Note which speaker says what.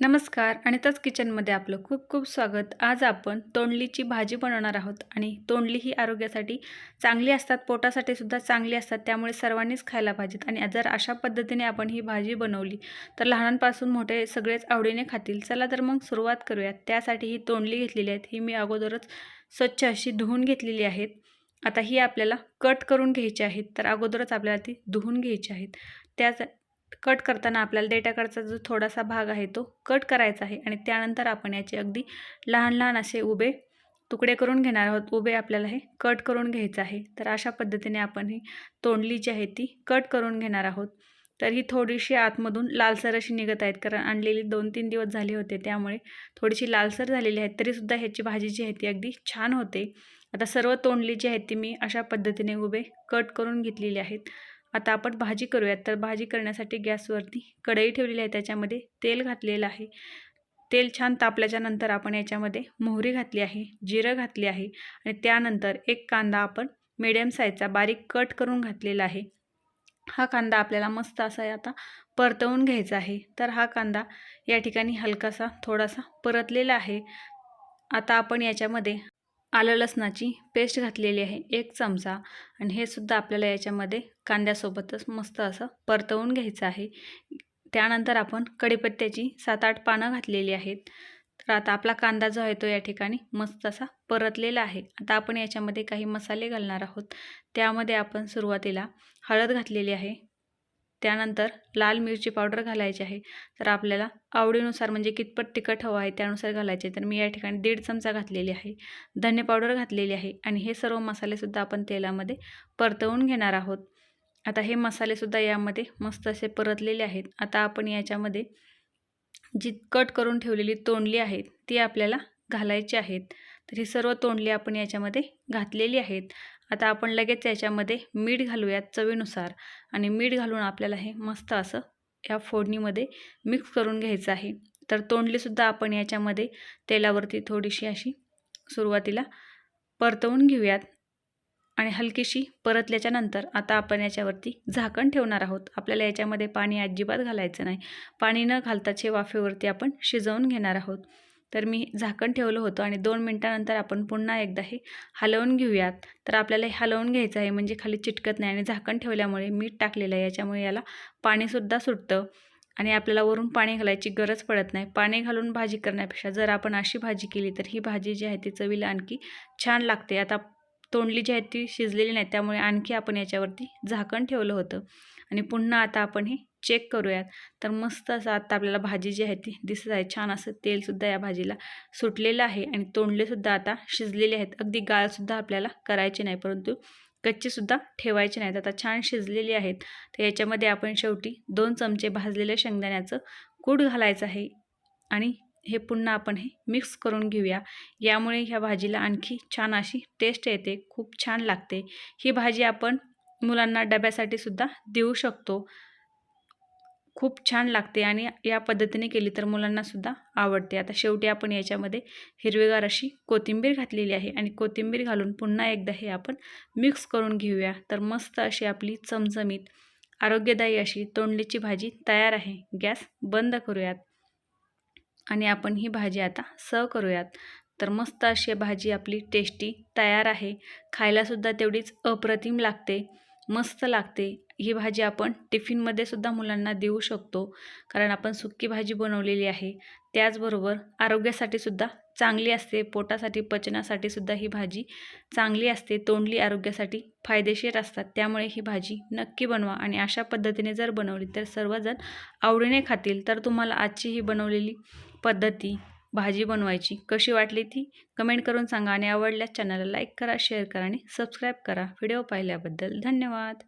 Speaker 1: नमस्कार अनिताच किचनमध्ये आपलं खूप खूप स्वागत. आज आपण तोंडलीची भाजी बनवणार आहोत आणि तोंडली ही आरोग्यासाठी चांगली असतात पोटासाठी सुद्धा चांगली असतात त्यामुळे सर्वांनीच खायला पाहिजेत. आणि जर अशा पद्धतीने आपण ही भाजी बनवली तर लहानांपासून मोठे सगळेच आवडीने खातील. चला तर मग सुरुवात करूयात. त्यासाठी ही तोंडली घेतलेली आहेत. ही मी अगोदरच स्वच्छ अशी धुवून घेतलेली आहेत. आता ही आपल्याला कट करून घ्यायची आहेत. तर अगोदरच आपल्याला ती धुवून घ्यायची आहेत. त्याच कट करताना आपल्याला डेटाकडचा जो थोडासा भाग आहे तो कट करायचा आहे आणि त्यानंतर आपण याचे अगदी लहान लहान असे उभे तुकडे करून घेणार आहोत. उभे आपल्याला हे कट करून घ्यायचं आहे. तर अशा पद्धतीने आपण ही तोंडली जी आहे ती कट करून घेणार आहोत. तर ही थोडीशी आतमधून लालसर अशी निघत आहेत. कारण आणलेली दोन तीन दिवस झाले होते. त्यामुळे थोडीशी लालसर झालेली आहेत. तरीसुद्धा ह्याची भाजी जी आहे ती अगदी छान होते. आता सर्व तोंडली जी आहेत ती मी अशा पद्धतीने उभे कट करून घेतलेली आहेत. आता आपण भाजी करूयात. तर भाजी करण्यासाठी गॅसवरती कढई ठेवलेली आहे. त्याच्यामध्ये तेल घातलेलं आहे. तेल छान तापल्याच्या नंतर आपण याच्यामध्ये मोहरी घातली आहे. जिरं घातली आहे. आणि त्यानंतर एक कांदा आपण मिडियम साईजचा बारीक कट करून घातलेला आहे. हा कांदा आपल्याला मस्त असा आता परतवून घ्यायचा आहे. तर हा कांदा या ठिकाणी हलकासा थोडासा परतलेला आहे. आता आपण याच्यामध्ये आलं लसणाची पेस्ट घातलेली आहे एक चमचा. आणि हे सुद्धा आपल्याला याच्यामध्ये कांद्यासोबतच मस्त असं परतवून घ्यायचं आहे. त्यानंतर आपण कढीपत्त्याची सात आठ पानं घातलेली आहेत. तर आता आपला कांदा जो आहे तो या ठिकाणी मस्त असा परतलेला आहे. आता आपण याच्यामध्ये काही मसाले घालणार आहोत. त्यामध्ये आपण सुरुवातीला हळद घातलेली आहे. त्यानंतर लाल मिरची पावडर घालायची आहे. तर आपल्याला आवडीनुसार म्हणजे कितपत तिखट हवं आहे त्यानुसार घालायचे तर मी या ठिकाणी दीड चमचा घातलेली आहे. धने पावडर घातलेली आहे आणि हे सर्व मसालेसुद्धा आपण तेलामध्ये परतवून घेणार आहोत. आता हे मसालेसुद्धा यामध्ये मस्त असे परतलेले आहेत. आता आपण याच्यामध्ये जी कट करून ठेवलेली तोंडली आहेत ती आपल्याला घालायची आहेत. तर ही सर्व तोंडली आपण याच्यामध्ये घातलेली आहेत. आता आपण लगेच याच्यामध्ये मीठ घालूयात चवीनुसार. आणि मीठ घालून आपल्याला हे मस्त असं या फोडणीमध्ये मिक्स करून घ्यायचं आहे. तर तोंडलीसुद्धा आपण याच्यामध्ये तेलावरती थोडीशी अशी सुरुवातीला परतवून घेऊयात. आणि हलकीशी परतल्याच्यानंतर आता आपण याच्यावरती झाकण ठेवणार आहोत. आपल्याला याच्यामध्ये पाणी अजिबात घालायचं नाही. पाणी न घालताच हे वाफेवरती आपण शिजवून घेणार आहोत. तर मी झाकण ठेवलं होतं आणि दोन मिनटानंतर आपण पुन्हा एकदा हे हलवून घेऊयात. तर आपल्याला हे हलवून घ्यायचं आहे म्हणजे खाली चिटकत नाही आणि झाकण ठेवल्यामुळे मीठ टाकलेलं आहे याच्यामुळे याला पाणीसुद्धा सुटतं आणि आपल्याला वरून पाणी घालायची गरज पडत नाही. पाणी घालून भाजी करण्यापेक्षा जर आपण अशी भाजी केली तर ही भाजी जी आहे ती चवीला आणखी छान लागते. आता तोंडली जी आहे ती शिजलेली नाही त्यामुळे आणखी आपण याच्यावरती झाकण ठेवलं होतं. आणि पुन्हा आता आपण हे चेक करूयात. तर मस्त असं आता आपल्याला भाजी जी आहे ती दिसत आहे. छान असं तेलसुद्धा या भाजीला सुटलेलं आहे आणि तोंडलेसुद्धा आता शिजलेले आहेत. अगदी गाळसुद्धा आपल्याला करायची नाही परंतु कच्चीसुद्धा ठेवायचे नाहीत. आता छान शिजलेली आहेत. तर याच्यामध्ये आपण शेवटी दोन चमचे भाजलेल्या शेंगदाण्याचं कूट घालायचं आहे आणि हे पुन्हा आपण हे मिक्स करून घेऊया. यामुळे ह्या भाजीला आणखी छान अशी टेस्ट येते खूप छान लागते. ही भाजी आपण मुलांना डब्यासाठी सुद्धा देऊ शकतो. खूप छान लागते आणि या पद्धतीने केली तर मुलांनासुद्धा आवडते. आता शेवटी आपण याच्यामध्ये हिरवेगार अशी कोथिंबीर घातलेली आहे आणि कोथिंबीर घालून पुन्हा एकदा हे आपण मिक्स करून घेऊया. तर मस्त अशी आपली चमचमीत आरोग्यदायी अशी तोंडलीची भाजी तयार आहे. गॅस बंद करूयात. आणि आपण ही भाजी आता सर्व करूयात. तर मस्त अशी भाजी आपली टेस्टी तयार आहे. खायलासुद्धा तेवढीच अप्रतिम लागते मस्त लागते. ही भाजी आपण टिफिनमध्ये सुद्धा मुलांना देऊ शकतो कारण आपण सुक्की भाजी बनवलेली आहे. त्याचबरोबर आरोग्यासाठी सुद्धा चांगली असते पोटासाठी पचनासाठी सुद्धा ही भाजी चांगली असते तोंडली आरोग्यासाठी फायदेशीर असतात. त्यामुळे ही भाजी नक्की बनवा आणि अशा पद्धतीने जर बनवली तर सर्वजण आवडीने खातील. तर तुम्हाला आजची ही बनवलेली पद्धती भाजी बनवायची कशी वाटली ती? कमेंट करून सांगा आणि आवडल्यास चॅनलला लाईक करा शेअर करा आणि सबस्क्राईब करा. व्हिडिओ पाहिल्याबद्दल धन्यवाद.